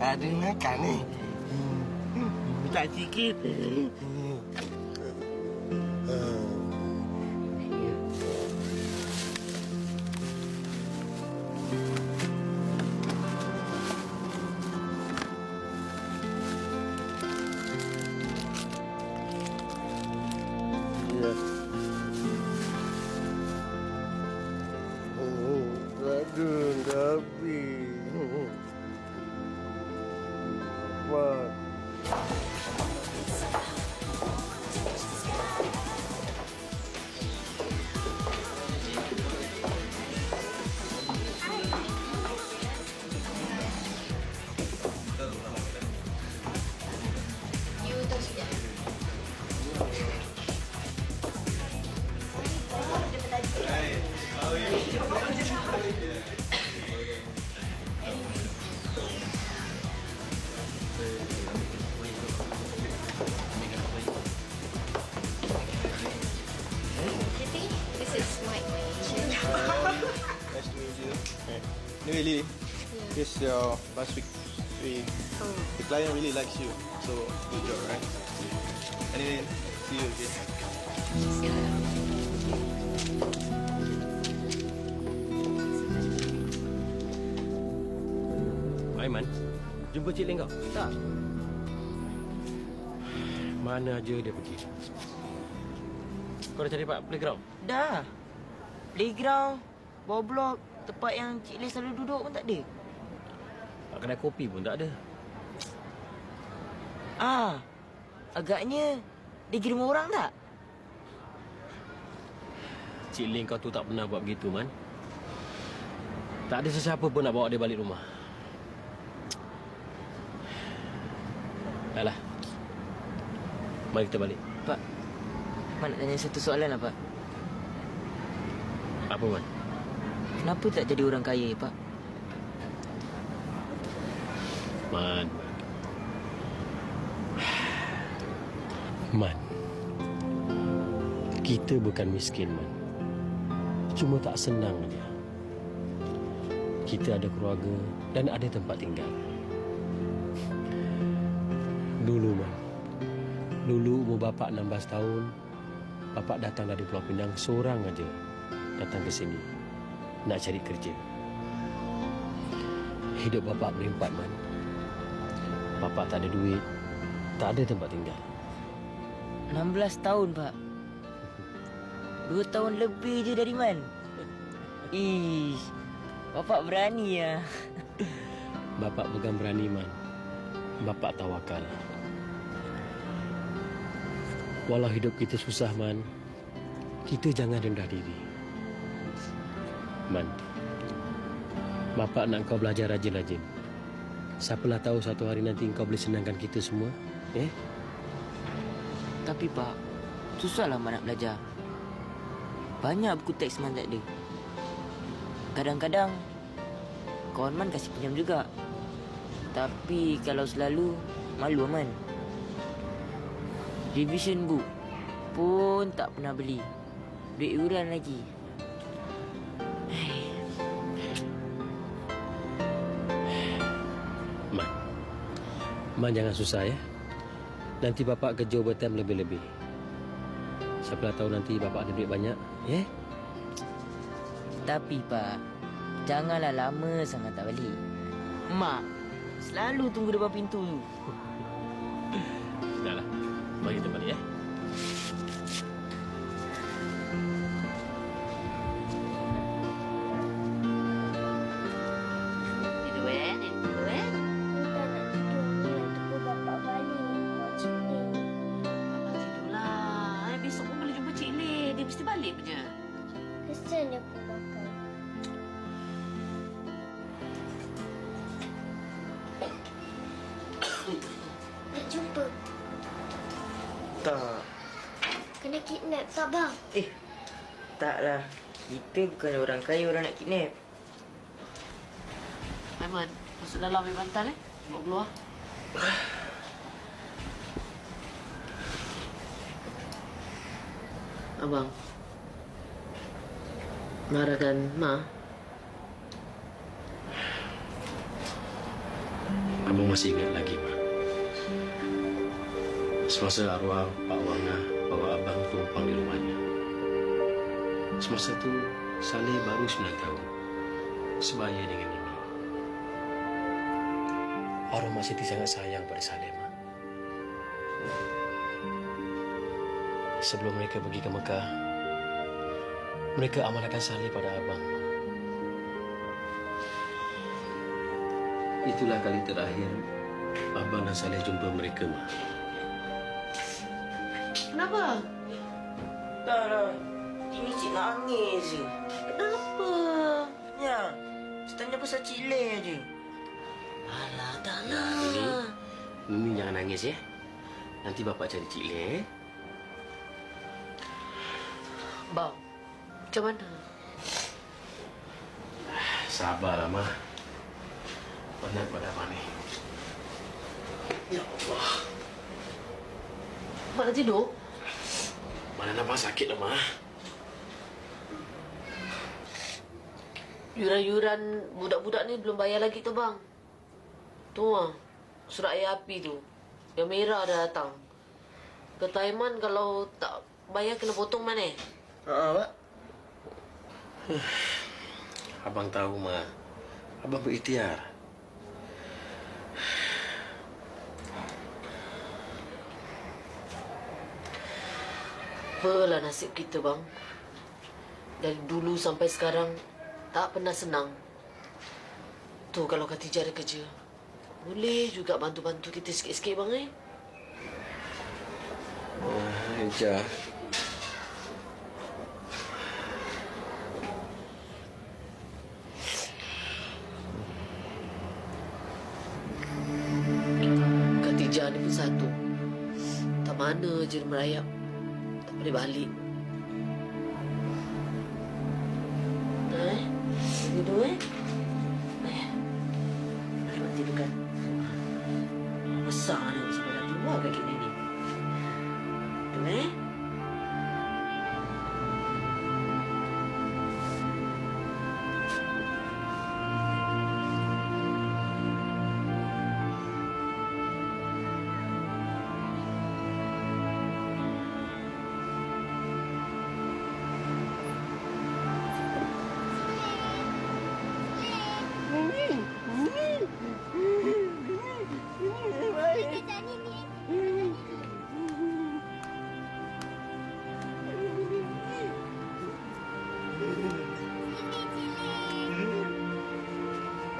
ada makan ni. Tak sikit. Ya. Oh, aduh, dah habis. You. Anyway, Lily, this is your last week. We, the client really likes you, so good job, right? Anyway, see you again. Aiman, jumpa Cik Ling kau? Tak. Mana aja dia pergi? Kau dah cari pak playground? Dah. Playground, bawah blok, tempat yang Cik Leh selalu duduk pun tak ada. Pak kedai kopi pun tak ada. Ah, agaknya dia rumah orang tak? Cik Ling kau tu tak pernah buat begitu, Man. Tak ada sesiapa pun nak bawa dia balik rumah. Alah. Mari kita balik. Pak, Pak nak tanya satu soalan lah, Pak. Apa, Man? Kenapa tak jadi orang kaya, Pak? Man. Man. Kita bukan miskin, Man. Cuma tak senang aja. Kita ada keluarga dan ada tempat tinggal. Dulu, Man. Dulu umur bapak 16 tahun, bapak datang dari Pulau Pinang seorang aja datang ke sini nak cari kerja. Hidup bapak berempat, Man. Bapak tak ada duit, tak ada tempat tinggal. 16 tahun, Pak. Dua tahun lebih je dari Man. Ish, Bapak berani ya. Bapak bukan berani, Man. Bapak tawakal. Walau hidup kita susah, Man. Kita jangan rendah diri. Man. Bapak nak kau belajar rajin-rajin. Siapalah tahu satu hari nanti kau boleh senangkan kita semua. Eh? Tapi Pak, susahlah Man nak belajar. Banyak buku teks Man tak ada. Kadang-kadang, kawan Man kasih pinjam juga. Tapi kalau selalu, malu Man. Revision book pun tak pernah beli. Duit yuran lagi. Man jangan susah ya. Nanti bapak kerja overtime lebih-lebih. Siapalah tahu nanti bapak ada duit banyak, ya? Tapi Pak, janganlah lama sangat tak balik. Mak, selalu tunggu depan pintu. Sudahlah. Mari kita balik ya. Tak. Kena kidnap tak bang Eh, taklah. Kita bukan orang kaya orang nak kidnap. Aiman, masuk dalam ambil bantal eh. Bawa keluar. Abang. Marahkan Ma. Abang Abang masih ingat lagi, Ma. Semasa arwah Pak Wanga bawa abang tumpang di rumahnya. Semasa itu, Saleh baru 9 tahun. Sebaya dengan Mimi. Arwah Mak Siti sangat sayang pada Saleh, Ma. Sebelum mereka pergi ke Mekah, mereka amanahkan Saleh pada abang. Itulah kali terakhir Abang dan Saleh jumpa mereka, Ma. Kenapa? Tak lah. Ini cik nangis je. Kenapa? Ya. Tanya pasal Cik Le je. Alah, tak Mimi, lah. Mimi jangan nangis ya. Nanti bapak cari Cik Le. eh. Bang, macam mana? Sabarlah, Ma. Penat pada abang ni. Ya Allah. Mak nak tidur? Mana nampak sakit dah, Ma. Yuran-yuran budak-budak ni belum bayar lagi tu bang. Tu ah, surat air api tu. Yang merah dah datang. Kata Aiman kalau tak bayar kena potong mana? Ah, Pak. Abang tahu, Ma. Abang berikhtiar. Apalah nasib kita bang. Dari dulu sampai sekarang tak pernah senang. Tu kalau Khatijah ada kerja. Boleh juga bantu-bantu kita sikit-sikit bang eh. Ah, Eja. Khatijah ni pun satu. Tak mana je dia merayap. Boleh balik. Eh? Eh? Eh?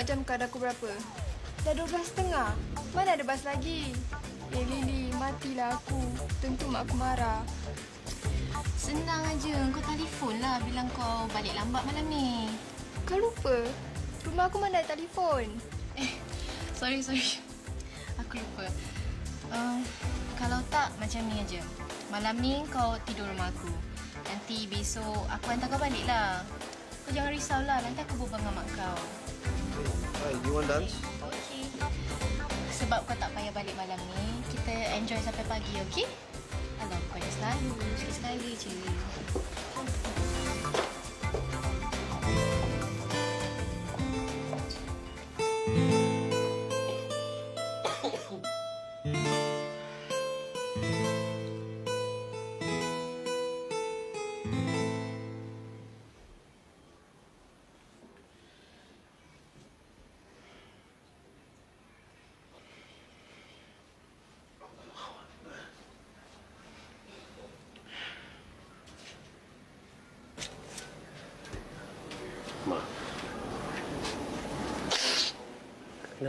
tengok jam kau dah pukul berapa? Dah 12.30. Mana ada bas lagi? Eh Lily, matilah aku. Tentu mak aku marah. Senang aja. Kau telefon lah bilang kau balik lambat malam ni. Kau lupa? Rumah aku mana ada telefon. Sorry, sorry. Aku lupa. Uh, kalau tak, macam ni aja. Malam ni kau tidur rumah aku. Nanti besok aku hantar kau balik lah. Kau jangan risau lah. Nanti aku berbual dengan mak kau. Hi, you want dance? Okey. Sebab kau tak payah balik malam ni, kita enjoy sampai pagi, okey? Alah, bukannya selalu. Sekali-sekali je. Ma.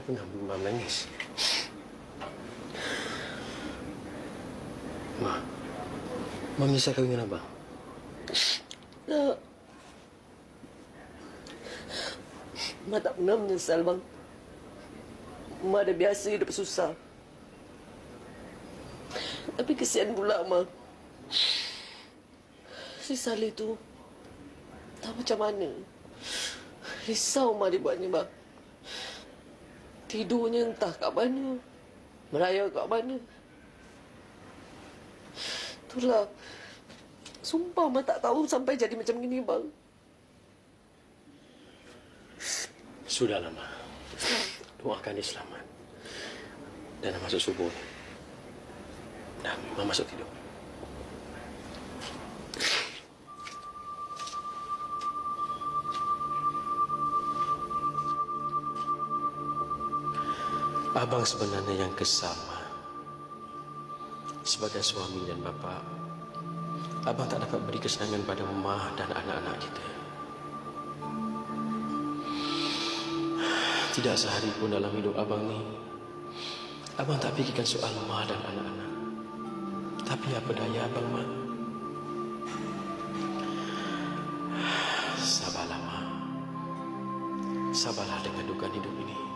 Kenapa Ma menangis? Ma. Ma menyesal kahwin dengan abang? Tak. Mak tak pernah menyesal, bang. Mak dah biasa hidup susah. Tapi kesian pula, Mak. Si Saleh tu tak macam mana. Risau Mak dibuatnya, bang. Tidurnya entah kat mana. Merayau kat mana. Itulah. Sumpah Mak tak tahu sampai jadi macam gini, bang. Sudahlah, Ma. Doakan dia selamat. Dan masuk subuh. Dah, Ma masuk tidur. Abang sebenarnya yang kesama. Sebagai suami dan bapa, abang tak dapat beri kesenangan pada Mama dan anak-anak kita. Tidak sehari pun dalam hidup abang ni Abang tak fikirkan soal Ma dan anak-anak Tapi apa daya abang Ma Sabarlah Ma Sabarlah dengan dugaan hidup ini